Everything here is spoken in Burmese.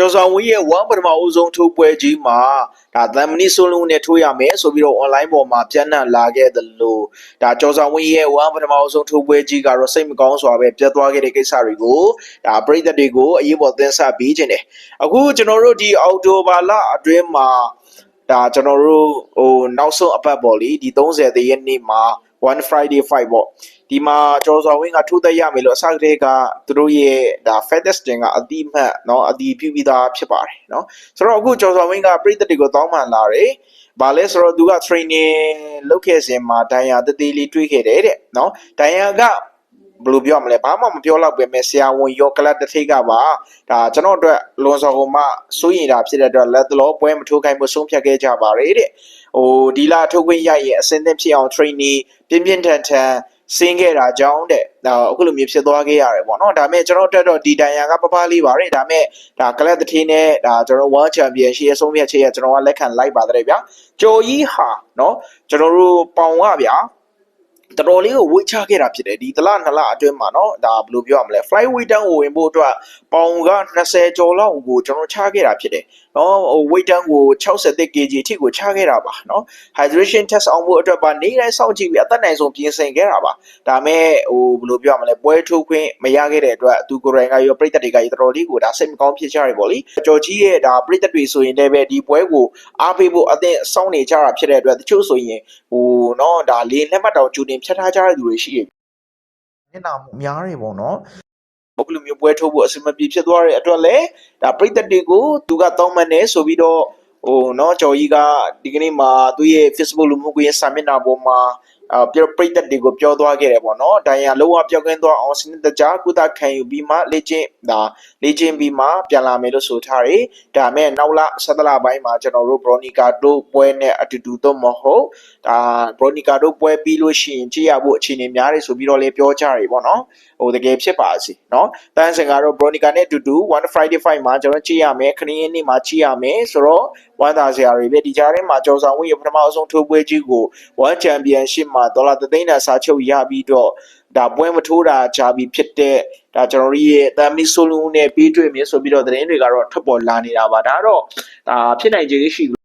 ကျော်ဆောင်ဝင်းရဲ့ဝမ်ပထမအဦးဆုံးထိုးပွဲကြီးမှာဒါသံမဏိဆိုလုံးနဲ့ထိုးရမယ်ဆိုပြီးတော့ online ပေါ်မှာပြန့်နှံ့လာခဲ့သလိုဒါကျော်ဆောင်ဝင်းရဲ့ဝမ်ပထမအဦးဆုံးထိုးပွဲကြီးကတော့စိတ်မကောင်းစွာပဲပြတ်သွားခဲ့တဲ့ကိစ္စတွေကိုဒါပရိသတ်တွေကိုအရေးပေါ်သင်ဆက်ပေးခြင်းတယ်အခုကျွန်တော်တို့ဒီအော်တိုဘာလအတွင်းမှာ ဒါကျွန်တော်တို့ဟိုနောက်ဆုံးအပတ်ပေါ့လေဒီ30တရက်နေ့မှာ one friday fight ပေါ့ဒီမှာကျော်စော်ဝင်းကထိုးသက်ရမယ်လို့အစကတည်းကသူတို့ရဲ့ဒါ fattest တင်ကအတိအမှတ်เนาะအတိပြုပြီးသားဖြစ်ပါတယ်เนาะဆိုတော့အခုကျော်စော်ဝင်းကပြည်သက်တွေကိုတောင်းပန်လာတယ်ဘာလဲဆိုတော့သူက training လုပ်ခဲ့စဉ်မှာဒိုင်ယာတသေးလေးတွေးခဲ့တယ်တဲ့เนาะဒိုင်ယာက ဘယ်လိုပြောမလဲဘာမှမပြောတော့ပဲမဲ့ဆရာဝန်ရောကလပ်တစ်ထိပ်ကပါဒါကျွန်တော်အတွက်လွန်စော်ကုန်မှစိုးရင်တာဖြစ်တဲ့အတွက်လက်တလောပွဲမထိုးခိုင်းမှုဆုံးဖြတ်ခဲ့ကြပါတယ်တဲ့ဟိုဒီလာထုတ်ခွင့်ရရင်အစင်းသင့်ဖြစ်အောင် training ပြင်းပြင်းထန်ထန်ဆင်းခဲ့တာကြောင့်တဲ့ဒါအခုလိုမျိုးဖြစ်သွားခဲ့ရတယ်ပေါ့နော်ဒါပေမဲ့ကျွန်တော်တက်တော့ဒီတိုင်ယာကပပလေးပါတဲ့ဒါပေမဲ့ဒါကလပ်တစ်ထင်းနဲ့ဒါကျွန်တော် World Champion ရှေ့အဆုံးဖြတ်ချက်ရကျွန်တော်ကလက်ခံလိုက်ပါတယ်ဗျာကြော်ကြီးဟာနော်ကျွန်တော်တို့ပေါင်ကဗျာ တော်တော်လေးကိုဝေ့ချခဲ့တာဖြစ်တယ်ဒီတစ်လနှစ်လအတွင်းမှာเนาะဒါဘယ်လိုပြောရမလဲ flyweight တန်းကိုဝင်ဖို့အတွက်ပေါင်က20ကျော်လောက်ကိုကျွန်တော်ချခဲ့တာဖြစ်တယ်เนาะဟို weight တန်းကို60 kg အထိကိုချခဲ့တာပါเนาะ hydration test အောင်ဖို့အတွက်ပါနေ့တိုင်းစောင့်ကြည့်ပြီးအသက်နိုင်ဆုံးပြင်ဆင်ခဲ့တာပါဒါမဲ့ဟိုဘယ်လိုပြောရမလဲပွဲထိုးခွင့်မရခဲ့တဲ့အတွက်သူကိုယ်တိုင်ကရောပြည်သက်တွေကရောတော်တော်လေးကိုဒါစိတ်မကောင်းဖြစ်ကြရပေါ့လေကြော်ကြီးရဲ့ဒါပြည်သက်တွေဆိုရင်လည်းပဲဒီပွဲကိုအားပေးဖို့အသင့်စောင့်နေကြတာဖြစ်တဲ့အတွက်တချို့ဆိုရင်ဟိုเนาะဒါလေလက်မှတ်တောင်ကျူတင် ဖြတ်ထားကြတဲ့သူတွေရှိတယ်မျက်နှာများတယ်ပေါ့နော်ဘုလိုမျိုးပွဲထုတ်ဖို့အစမပြေဖြစ်သွားတဲ့အတွက်လည်းဒါပြည်သက်တွေကိုသူကတောင်းပန်နေဆိုပြီးတော့ဟိုနော်ကျော်ကြီးကဒီကနေ့မှာသူ့ရဲ့ Facebook လူမှုကွန်ရက်စာမျက်နှာပေါ်မှာ ပြောပရိသတ်တွေကိုပြောသွားခဲ့တယ်ပေါ့နော်ဒိုင်ယာလုံးဝပျောက်ကင်းသွားအောင်စနစ်တကျကုသခံယူပြီးမှလေ့ကျင့်ဒါလေ့ကျင့်ပြီးမှပြန်လာမယ်လို့ဆိုထားတယ်ဒါမဲ့နောက်လ7လပိုင်းမှာကျွန်တော်တို့ Bronica တို့ပွဲနဲ့အတူတူတော့မဟုတ်ဒါ Bronica တို့ပွဲပြီးလို့ရှိရင်ကြည့်ရဖို့အခြေအနေများတယ်ဆိုပြီးတော့လည်းပြောကြတယ်ပေါ့နော်ဟိုတကယ်ဖြစ်ပါစေနော်တန်းစင်ကတော့ Bronica နဲ့အတူတူ1 Friday Fight မှာကျွန်တော်ကြည့်ရမယ်ခရင်းရင်းနေ့မှာကြည့်ရမယ်ဆိုတော့ဝမ်းသာစရာတွေပဲဒီကြားထဲမှာကြော်ဆောင်ဝင်ရပထမအဆုံးထိုးပွဲကြီးကို1 Championship မှာဒေါ်လာ3သိန်းနဲ့စာချုပ်ရပြီးတော့ဒါပွဲမထိုးတာကြာပြီဖြစ်တဲ့ဒါကျွန်တော်တို့ရဲ့တမ်မီဆိုလူနဲ့ပြီးတွေ့မယ်ဆိုပြီးတော့သတင်းတွေကတော့ထပ်ပေါ်လာနေတာပါဒါကတော့ဒါဖြစ်နိုင်ခြေရှိ